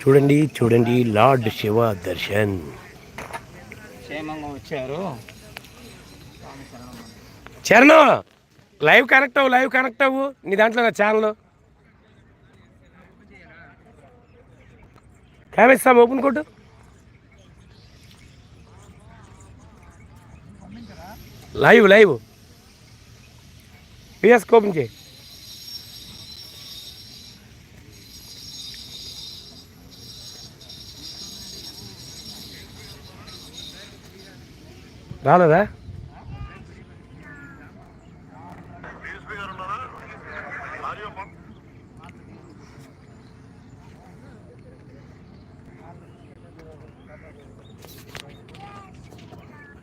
చూడండి చూడండి లార్డ్ శివ దర్శన్. క్షేమంగా లైవ్ కనెక్ట్ అవ్వు లైవ్ కనెక్ట్ అవ్వు. నీ దాంట్లో నా ఛానల్ కామేస్తాం ఓపెన్ కొట్టు. లైవ్ లైవ్ పిఎస్ ఓపెన్ చేయి. రాలేదా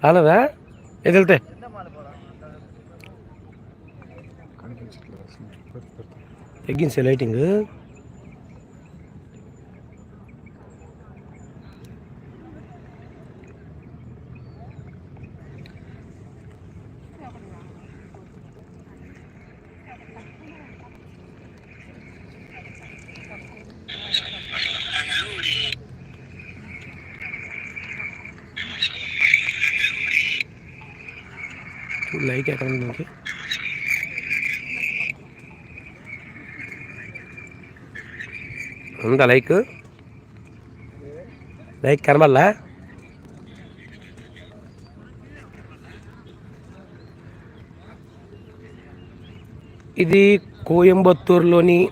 రాలేదా ఏది వెళ్తే తగ్గించే లైటింగ్ లైక్ ఎక్కడ ఉంది ఉందా లైక్? లైక్ కనబడలా? ఇది కోయంబత్తూరులోని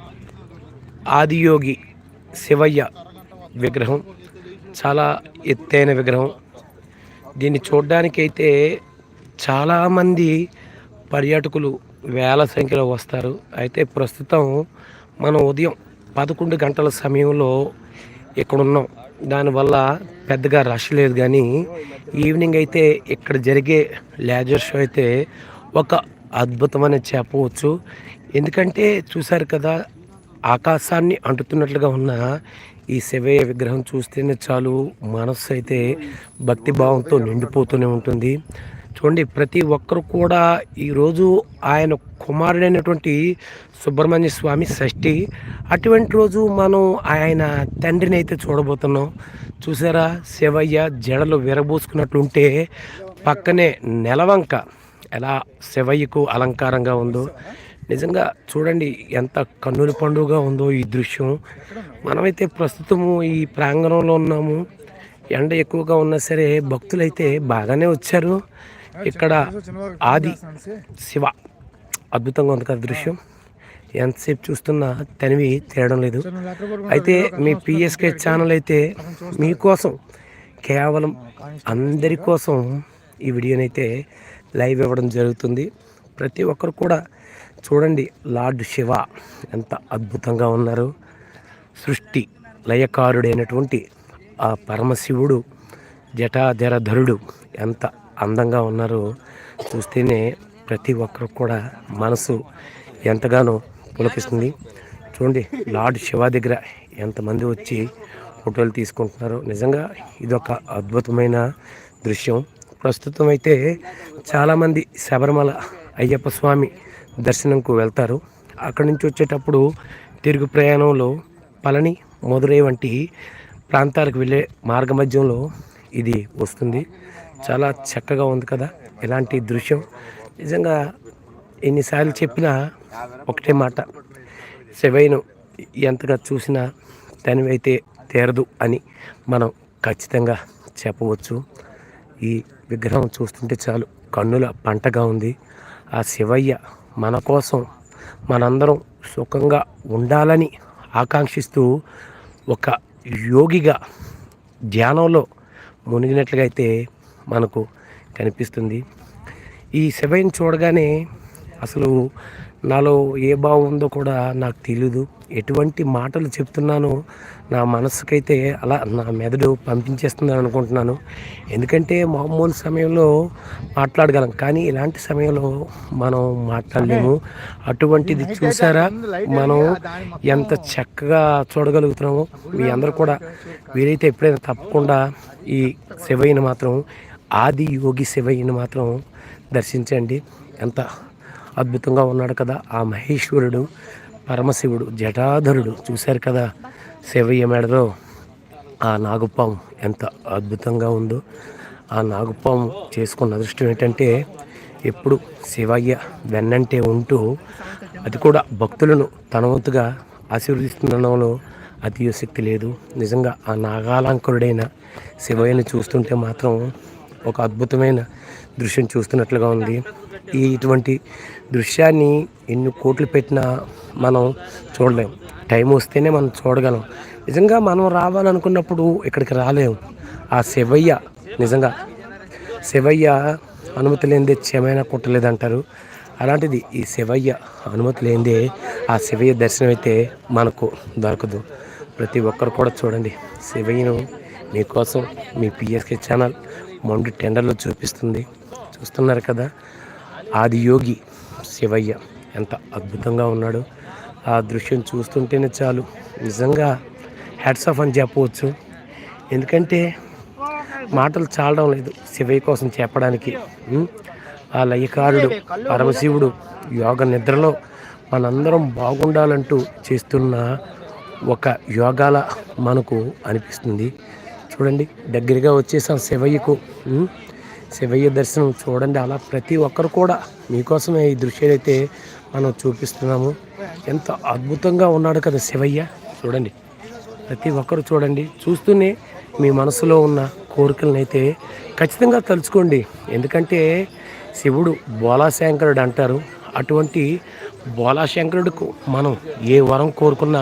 ఆదియోగి శివయ్య విగ్రహం. చాలా ఎత్తైన విగ్రహం. దీన్ని చూడ్డానికైతే చాలామంది పర్యాటకులు వేల సంఖ్యలో వస్తారు. అయితే ప్రస్తుతం మనం ఉదయం పదకొండు గంటల సమయంలో ఇక్కడున్నాం. దానివల్ల పెద్దగా రష్ లేదు కానీ ఈవినింగ్ అయితే ఇక్కడ జరిగే లేజర్ షో అయితే ఒక అద్భుతమని చెప్పవచ్చు. ఎందుకంటే చూశారు కదా ఆకాశాన్ని అంటుతున్నట్లుగా ఉన్న ఈ శివయ్య విగ్రహం చూస్తేనే చాలు మనస్సు అయితే భక్తి భావంతో నిండిపోతూనే ఉంటుంది. చూడండి ప్రతి ఒక్కరు కూడా ఈరోజు ఆయన కుమారుడైనటువంటి సుబ్రహ్మణ్య స్వామి షష్ఠి. అటువంటి రోజు మనం ఆయన తండ్రిని అయితే చూడబోతున్నాం. చూసారా? శివయ్య జడలు విరబోసుకున్నట్లుంటే పక్కనే నెలవంక ఎలా శివయ్యకు అలంకారంగా ఉందో. నిజంగా చూడండి ఎంత కన్నుల పండుగ ఉందో ఈ దృశ్యం. మనమైతే ప్రస్తుతము ఈ ప్రాంగణంలో ఉన్నాము. ఎండ ఎక్కువగా ఉన్నా సరే భక్తులైతే బాగానే వచ్చారు. ఇక్కడ ఆది శివ. అద్భుతంగా ఉంది కదా దృశ్యం. ఎంతసేపు చూస్తున్నా తనివి తేయడం లేదు. అయితే మీ పిఎస్కే ఛానల్ అయితే మీకోసం కేవలం అందరి కోసం ఈ వీడియోనైతే లైవ్ ఇవ్వడం జరుగుతుంది. ప్రతి ఒక్కరు కూడా చూడండి లార్డ్ శివ ఎంత అద్భుతంగా ఉన్నారు. సృష్టి లయకారుడైనటువంటి ఆ పరమశివుడు జటాధరధరుడు ఎంత అందంగా ఉన్నారో. చూస్తేనే ప్రతి ఒక్కరు కూడా మనసు ఎంతగానో పులకిస్తుంది. చూడండి లార్డ్ శివ దగ్గర ఎంతమంది వచ్చి ఫోటోలు తీసుకుంటున్నారు. నిజంగా ఇదొక అద్భుతమైన దృశ్యం. ప్రస్తుతం అయితే చాలామంది శబరిమల అయ్యప్ప స్వామి దర్శనంకు వెళ్తారు. అక్కడి నుంచి వచ్చేటప్పుడు తిరుగు ప్రయాణంలో పళని మధురై వంటి ప్రాంతాలకు వెళ్ళే మార్గ మధ్యంలో ఇది వస్తుంది. చాలా చక్కగా ఉంది కదా ఇలాంటి దృశ్యం. నిజంగా ఎన్నిసార్లు చెప్పినా ఒకటే మాట. శివయ్యను ఎంతగా చూసినా తనివైతే తీరదు అని మనం ఖచ్చితంగా చెప్పవచ్చు. ఈ విగ్రహం చూస్తుంటే చాలు కన్నుల పంటగా ఉంది. ఆ శివయ్య మన కోసం మనందరం సుఖంగా ఉండాలని ఆకాంక్షిస్తూ ఒక యోగిగా ధ్యానంలో మునిగినట్లుగా అయితే మనకు కనిపిస్తుంది. ఈ సెవెన్ చూడగానే అసలు నాలో ఏ భావం ఉందో కూడా నాకు తెలీదు. ఎటువంటి మాటలు చెప్తున్నానో నా మనసుకైతే అలా నా మెదడు పంపించేస్తుందని అనుకుంటున్నాను. ఎందుకంటే మామూలు సమయంలో మాట్లాడగలం. కానీ ఇలాంటి సమయంలో మనం మాట్లాడలేము. అటువంటిది చూసారా? మనం ఎంత చక్కగా చూడగలుగుతున్నామో. మీ అందరూ కూడా వీరైతే ఎప్పుడైనా తప్పకుండా ఈ శివయ్యని మాత్రం ఆది యోగి శివయ్యని మాత్రం దర్శించండి. ఎంత అద్భుతంగా ఉన్నాడు కదా ఆ మహేశ్వరుడు పరమశివుడు జటాధరుడు. చూశారు కదా శివయ్య మెడలో ఆ నాగుపాము ఎంత అద్భుతంగా ఉందో. ఆ నాగుపాము చేసుకున్న అదృష్టం ఏంటంటే ఎప్పుడు శివయ్య వెన్నంటే ఉంటూ అది కూడా భక్తులను తన వంతుగా ఆశీర్వదిస్తుండడంలో అతిశక్తి లేదు. నిజంగా ఆ నాగాలంకరుడైన శివయ్యని చూస్తుంటే మాత్రం ఒక అద్భుతమైన దృశ్యం చూస్తున్నట్లుగా ఉంది. ఈ ఇటువంటి దృశ్యాన్ని ఎన్ని కోట్లు పెట్టినా మనం చూడలేం. టైం వస్తేనే మనం చూడగలం. నిజంగా మనం రావాలనుకున్నప్పుడు ఇక్కడికి రాలేము ఆ శివయ్య నిజంగా శివయ్య అనుమతి లేనిదే చెమైనా కుట్టలేదంటారు. అలాంటిది ఈ శివయ్య అనుమతి లేనిదే ఆ శివయ్య దర్శనం అయితే మనకు దొరకదు. ప్రతి ఒక్కరు కూడా చూడండి శివయ్యను మీకోసం మీ పిఎస్కే ఛానల్ మొండి టెండర్లో చూపిస్తుంది. చూస్తున్నారు కదా ఆది యోగి శివయ్య ఎంత అద్భుతంగా ఉన్నాడు. ఆ దృశ్యం చూస్తుంటేనే చాలు. నిజంగా హ్యాట్స్ ఆఫ్ అని చెప్పవచ్చు. ఎందుకంటే మాటలు చాలడం లేదు శివయ్య కోసం చెప్పడానికి. ఆ లయకారుడు పరమశివుడు యోగ నిద్రలో మనందరం బాగుండాలంటూ చేస్తున్న ఒక యోగాల మనకు అనిపిస్తుంది. చూడండి దగ్గరగా వచ్చేసాం శివయ్యకు. శివయ్య దర్శనం చూడండి అలా ప్రతి ఒక్కరు కూడా మీకోసమే ఈ దృశ్యాలు అయితే మనం చూపిస్తున్నాము. ఎంత అద్భుతంగా ఉన్నాడు కదా శివయ్య. చూడండి ప్రతి ఒక్కరు చూడండి చూస్తూనే మీ మనసులో ఉన్న కోరికలను అయితే ఖచ్చితంగా తలుచుకోండి. ఎందుకంటే శివుడు బోలాశంకరుడు అంటారు. అటువంటి బోలాశంకరుడుకు మనం ఏ వరం కోరుకున్నా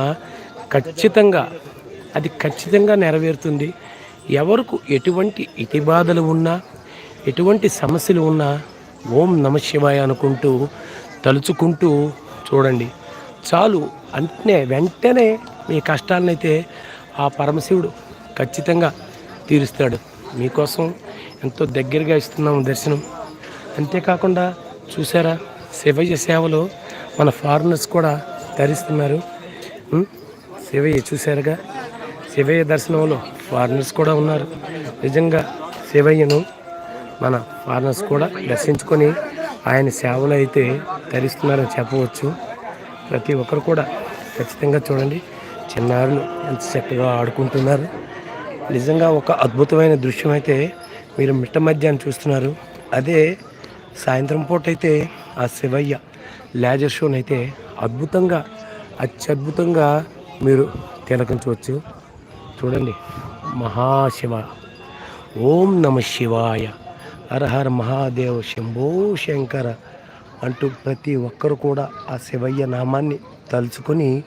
ఖచ్చితంగా అది ఖచ్చితంగా నెరవేరుతుంది. ఎవరికి ఎటువంటి ఇతిబాధలు ఉన్నా ఎటువంటి సమస్యలు ఉన్నా ఓం నమ శివాయ అనుకుంటూ తలుచుకుంటూ చూడండి. చాలు అంటనే వెంటనే మీ కష్టాలనైతే ఆ పరమశివుడు ఖచ్చితంగా తీరుస్తాడు. మీకోసం ఎంతో దగ్గరగా ఇస్తున్నాము దర్శనం. అంతేకాకుండా చూసారా శివయ్య సేవలో మన ఫారినర్స్ కూడా ధరిస్తున్నారు. శివయ్య చూశారుగా? శివయ్య దర్శనంలో ఫారినర్స్ కూడా ఉన్నారు. నిజంగా శివయ్యను మన ఫారినర్స్ కూడా దర్శించుకొని ఆయన సేవలు అయితే ధరిస్తున్నారని చెప్పవచ్చు. ప్రతి ఒక్కరు కూడా ఖచ్చితంగా చూడండి. చిన్నారులు ఎంత చక్కగా ఆడుకుంటున్నారు. నిజంగా ఒక అద్భుతమైన దృశ్యం అయితే మీరు మిట్ట మధ్యాహ్నం చూస్తున్నారు. అదే సాయంత్రం పూట అయితే ఆ శివయ్య లేజర్ షోని అయితే అద్భుతంగా అత్యద్భుతంగా మీరు తిలకించవచ్చు. చూడండి. మహాశివ. ఓం నమ శివాయ. హర హర మహాదేవ్ శంభో శంకర అంటూ ప్రతి ఒక్కరు కూడా ఆ శివయ్య నామాన్ని తలుచుకొని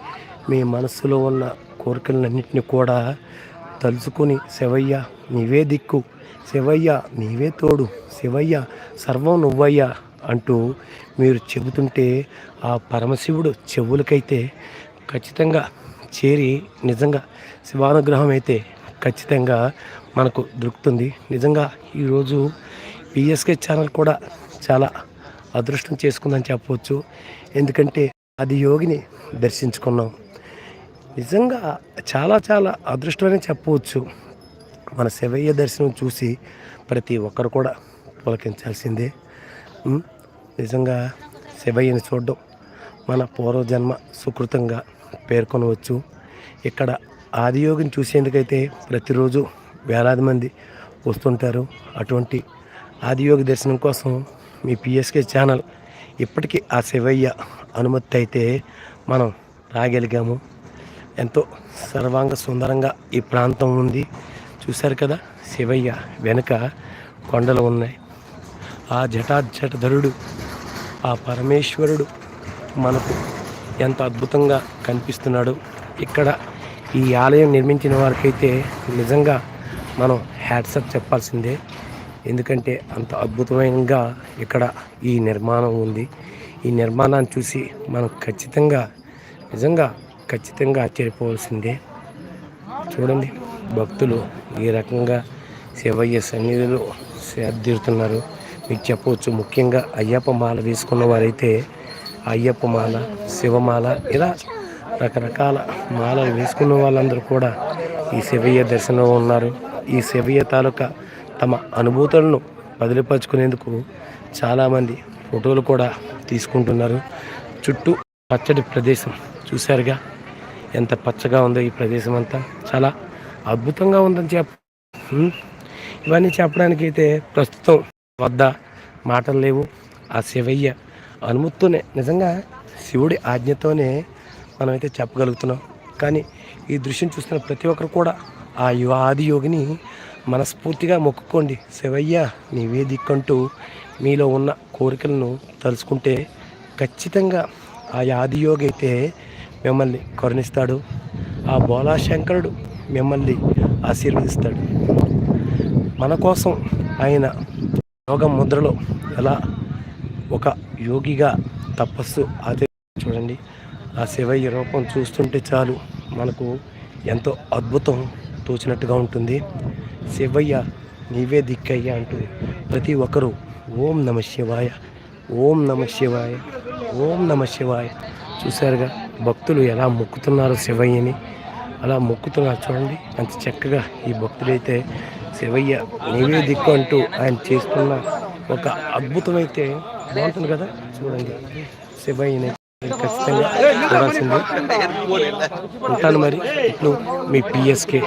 మీ మనస్సులో ఉన్న కోరికలన్నింటినీ కూడా తలుచుకొని శివయ్య నీవే దిక్కు. శివయ్య నీవే తోడు. శివయ్య సర్వం నువ్వయ్యా అంటూ మీరు చెబుతుంటే ఆ పరమశివుడు చెవులకైతే ఖచ్చితంగా చేరి నిజంగా శివానుగ్రహం అయితే ఖచ్చితంగా మనకు దొరుకుతుంది. నిజంగా ఈరోజు పిఎస్కే ఛానల్ కూడా చాలా అదృష్టం చేసుకుందని చెప్పవచ్చు. ఎందుకంటే అది యోగిని దర్శించుకున్నాం. నిజంగా చాలా చాలా అదృష్టమని చెప్పవచ్చు. మన శివయ్య దర్శనం చూసి ప్రతి ఒక్కరు కూడా పులకించాల్సిందే. నిజంగా శివయ్యని చూడడం మన పూర్వజన్మ సుకృతంగా పేర్కొనవచ్చు. ఇక్కడ ఆదియోగిని చూసేందుకైతే ప్రతిరోజు వేలాది మంది వస్తుంటారు. అటువంటి ఆదియోగి దర్శనం కోసం మీ పిఎస్కే ఛానల్ ఇప్పటికీ ఆ శివయ్య అనుమతి అయితే మనం రాగలిగాము. ఎంతో సర్వాంగ సుందరంగా ఈ ప్రాంతం ఉంది. చూశారు కదా? శివయ్య వెనుక కొండలు ఉన్నాయి. ఆ జటాజటధరుడు ఆ పరమేశ్వరుడు మనకు ఎంత అద్భుతంగా కనిపిస్తున్నాడు. ఇక్కడ ఈ ఆలయం నిర్మించిన వారికైతే నిజంగా మనం హ్యాట్సప్ చెప్పాల్సిందే. ఎందుకంటే అంత అద్భుతమైనగా ఇక్కడ ఈ నిర్మాణం ఉంది. ఈ నిర్మాణాన్ని చూసి మనం ఖచ్చితంగా నిజంగా ఖచ్చితంగా ఆశ్చర్యపోవాల్సిందే. చూడండి భక్తులు ఈ రకంగా శివయ్య సన్నిధిలో సేద్దిరుతున్నారు మీకు చెప్పవచ్చు ముఖ్యంగా అయ్యప్ప మాల వేసుకున్న వారైతే అయ్యప్ప మాల శివమాల ఇలా రకరకాల మాలలు వేసుకున్న వాళ్ళందరూ కూడా ఈ శివయ్య దర్శనంలో ఉన్నారు. ఈ శివయ్య తాలూకా తమ అనుభూతులను బదిలిపరచుకునేందుకు చాలామంది ఫోటోలు కూడా తీసుకుంటున్నారు. చుట్టూ పచ్చడి ప్రదేశం చూశారుగా. ఎంత పచ్చగా ఉందో ఈ ప్రదేశం అంతా. చాలా అద్భుతంగా ఉందని చెప్ప ఇవన్నీ చెప్పడానికి అయితే ప్రస్తుతం వద్ద మాటలు లేవు. ఆ శివయ్య అనుమతితోనే నిజంగా శివుడి ఆజ్ఞతోనే మనమైతే చెప్పగలుగుతున్నాం. కానీ ఈ దృశ్యం చూస్తున్న ప్రతి ఒక్కరు కూడా ఆ యువ ఆది యోగిని మనస్ఫూర్తిగా మొక్కుకోండి. శివయ్య నీవే దిక్కంటూ మీలో ఉన్న కోరికలను తలుచుకుంటే ఖచ్చితంగా ఆ ఆదియోగి అయితే మిమ్మల్ని కరుణిస్తాడు. ఆ బోలా శంకరుడు మిమ్మల్ని ఆశీర్వదిస్తాడు. మన కోసం ఆయన యోగ ముద్రలో ఎలా ఒక యోగిగా తపస్సు ఆచరి చూడండి. ఆ శివయ్య రూపం చూస్తుంటే చాలు. మనకు ఎంతో అద్భుతం తోచినట్టుగా ఉంటుంది. శివయ్య నీవే దిక్కయ్య అంటూ ప్రతి ఒక్కరూ ఓం నమ శివాయ ఓం నమ శివాయ ఓం నమ శివాయ. చూశారుగా భక్తులు ఎలా మొక్కుతున్నారు శివయ్యని? అలా మొక్కుతున్నారు చూడండి అంత చక్కగా ఈ భక్తులైతే శివయ్య నీవే దిక్కు అంటూ ఆయన చేస్తున్న ఒక అద్భుతమైతే బాగుంటుంది కదా? చూడండి శివయ్యని. ఖచ్చితంగా చూడాల్సింది ఉంటాను మరి ఇప్పుడు మీ పిఎస్కే